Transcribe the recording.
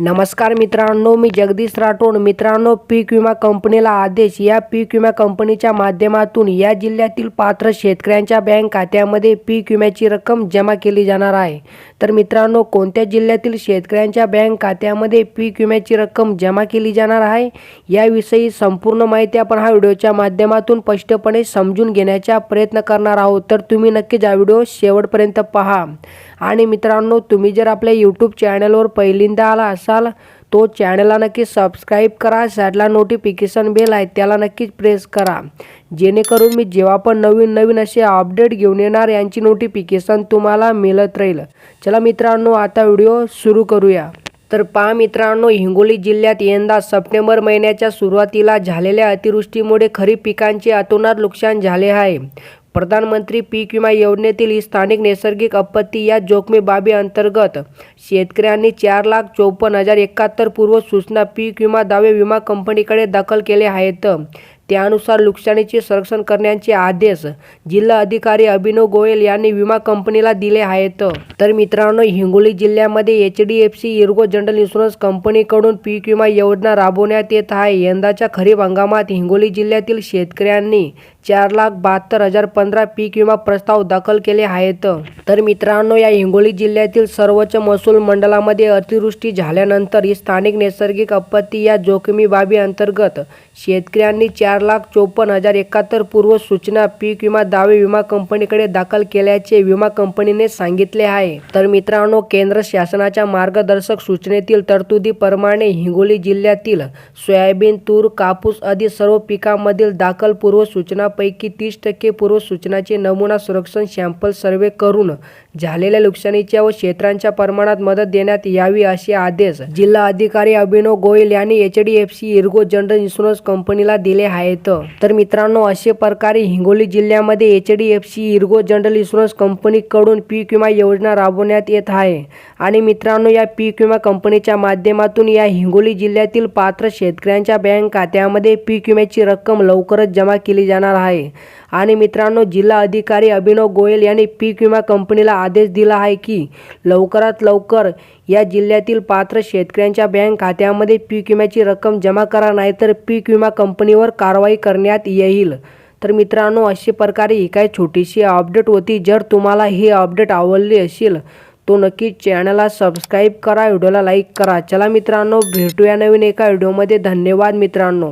नमस्कार मित्रांनो मी जगदीश राठोड. मित्रांनो पीक विमा कंपनीला आदेश. या पीक विमा कंपनीच्या माध्यमातून या जिल्ह्यातील पात्र शेतकऱ्यांच्या बँक खात्यामध्ये पीक विम्याची रक्कम जमा केली जाणार आहे. तर मित्रांनो कोणत्या जिल्ह्यातील शेतकऱ्यांच्या बँक खात्यामध्ये पीक विम्याची रक्कम जमा केली जाणार आहे? याविषयी संपूर्ण माहिती आपण हा व्हिडिओच्या माध्यमातून स्पष्टपणे समजून घेण्याचा प्रयत्न करणार आहोत. तर तुम्ही नक्कीच हा व्हिडिओ शेवटपर्यंत पहा. आणि मित्रांनो तुम्ही जर आपल्या यूट्यूब चॅनलवर पहिल्यांदा आला असाल तो चॅनलला नक्की सबस्क्राईब करा साईडला नोटिफिकेशन बेल आहे त्याला नक्कीच प्रेस करा. जेणेकरून मी जेव्हा पण नवीन नवीन असे अपडेट घेऊन येणार यांची नोटिफिकेशन तुम्हाला मिळत राहील. चला मित्रांनो आता व्हिडिओ सुरू करूया. तर पहा मित्रांनो हिंगोली जिल्ह्यात यंदा सप्टेंबर महिन्याच्या सुरुवातीला झालेल्या अतिवृष्टीमुळे खरीप पिकांचे अतोनात नुकसान झाले आहे. प्रधानमंत्री पीक विमा योजनेतील स्थानिक नैसर्गिक आपत्ती या जोखमी बाबी अंतर्गत शेतकऱ्यांनी चार लाख चोपन्न हजार एकाहत्तर पूर्व सूचना पीक विमा दावे विमा कंपनीकडे दाखल केले आहेत. त्यानुसार नुकसानीचे संरक्षण करण्याचे आदेश जिल्हा अधिकारी अभिनव गोयल यांनी विमा कंपनीला दिले आहेत. तर मित्रांनो हिंगोली जिल्ह्यामध्ये H D F C Ergo general insurance कंपनीकडून पीक विमा योजना राबवण्यात येत आहे. यंदाच्या खरीप हंगामात हिंगोली जिल्ह्यातील शेतकऱ्यांनी चार लाख बहात्तर हजार पंधरा पीक विमा प्रस्ताव दाखल केले आहेत. तर मित्रांनो या हिंगोली जिल्ह्यातील सर्वोच्च महसूल मंडळामध्ये अतिवृष्टी झाल्यानंतर ही स्थानिक नैसर्गिक आपत्ती या जोखमी बाबी अंतर्गत शेतकऱ्यांनी चार लाख चोपन्न हजार एकाहत्तर पूर्व सूचना पीक विमा दावे विमा कंपनीकडे दाखल केल्याचे विमा कंपनीने सांगितले आहे. तर मित्रांनो केंद्र शासनाच्या मार्गदर्शक सूचनेतील तरतुदीप्रमाणे हिंगोली जिल्ह्यातील सोयाबीन तूर कापूस आदी सर्व पिकांमधील दाखल पूर्व सूचनापैकी तीस टक्के पूर्व सूचनाचे नमुना संरक्षण सॅम्पल सर्वे करून झालेल्या नुकसानीच्या व क्षेत्रांच्या प्रमाणात मदत देण्यात यावी असे आदेश जिल्हा अधिकारी अभिनव गोयल यांनी H D F C Ergo general insurance कंपनीला दिले आहेत तर मित्रांनो असे प्रकारे हिंगोली जिल्ह्यामध्ये H D F C Ergo general insurance कंपनीकडून पीक विमा योजना राबवण्यात येत आहे. आणि मित्रांनो या पीक विमा कंपनीच्या माध्यमातून या हिंगोली जिल्ह्यातील पात्र शेतकऱ्यांच्या बँक खात्यामध्ये पीक विम्याची रक्कम लवकरच जमा केली जाणार आहे. आणि मित्रांनो जिल्हा अधिकारी अभिनव गोयल यांनी पीक विमा कंपनीला आदेश दिला आहे की लवकरात लवकर या जिल्ह्यातील पात्र शेतकऱ्यांच्या बँक खात्यामध्ये पीक विम्याची रक्कम जमा करा नाहीतर पीक विमा कंपनीवर कारवाई करण्यात येईल. तर मित्रांनो अशा प्रकारे ही काय छोटीशी अपडेट होती. जर तुम्हाला ही अपडेट आवडली असेल तो नक्की चॅनलला सबस्क्राईब करा व्हिडिओला लाईक करा. चला मित्रांनो भेटूया नवीन एका व्हिडिओमध्ये. धन्यवाद मित्रांनो.